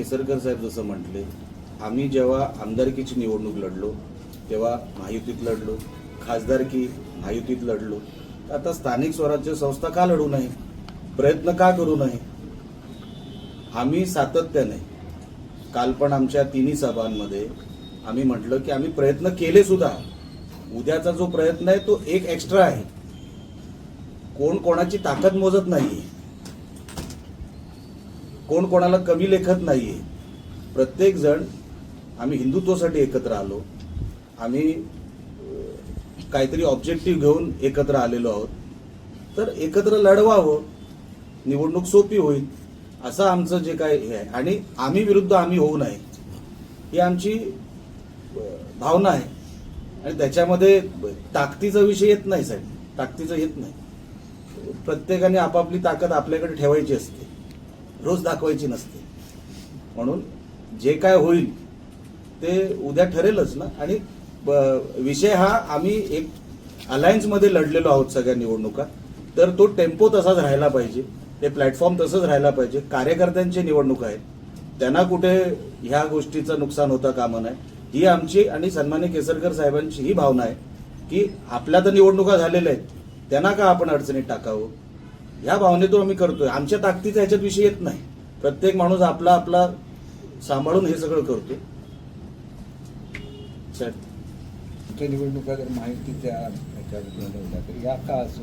केसरकर साहेब जसं म्हटले आम्ही जेव्हा आमदारकीची निवडणूक लढलो तेव्हा महायुतीत लढलो खासदारकी महायुतीत लढलो आता स्थानिक स्वराज्य संस्था का लढू नये? प्रयत्न का करू नये? आम्ही सातत्याने काल पण आमच्या तिन्ही सभांमध्ये आम्ही म्हटलं की आम्ही प्रयत्न केले सुद्धा. उद्याचा जो प्रयत्न आहे तो एक एक्स्ट्रा आहे. कोण कोणाची ताकद मोजत नाही कोण कोणाला कमी लेखत नाही आहे प्रत्येकजण आम्ही हिंदुत्वासाठी एकत्र आलो. आम्ही काहीतरी ऑब्जेक्टिव्ह घेऊन एकत्र आलेलो आहोत. तर एकत्र लढवावं निवडणूक सोपी होईल असं आमचं जे काय हे आहे. आणि आम्ही विरुद्ध आम्ही होऊ नये ही आमची भावना आहे. आणि त्याच्यामध्ये ताकदीचा विषय येत नाही साहेब. ताकदीचा येत नाही. प्रत्येकाने आपापली ताकद आपल्याकडे ठेवायची असते. रोज दाखवायची नसते. म्हणून जे काय होईल ते उद्या ठरेलच ना. आणि ब- विषय हा आम्ही एक अलायन्समध्ये लढलेलो आहोत सगळ्या निवडणुका. तर तो टेम्पो तसाच राहायला पाहिजे. ते प्लॅटफॉर्म तसंच राहायला पाहिजे. कार्यकर्त्यांची निवडणूक आहेत. त्यांना कुठे ह्या गोष्टीचं नुकसान होता कामं नये. ही आमची आणि सन्मान्य केसरकर साहेबांची ही भावना आहे की आपल्या तर निवडणुका झालेल्या आहेत. त्यांना का आपण अडचणीत टाकावं? या भावनेतून आम्ही करतोय. आमच्या ताकदीचा ह्याच्यात विषय येत नाही. प्रत्येक माणूस आपला आपला सांभाळून हे सगळं करतो निवडणुका जर माहितीच्या द्या या का असं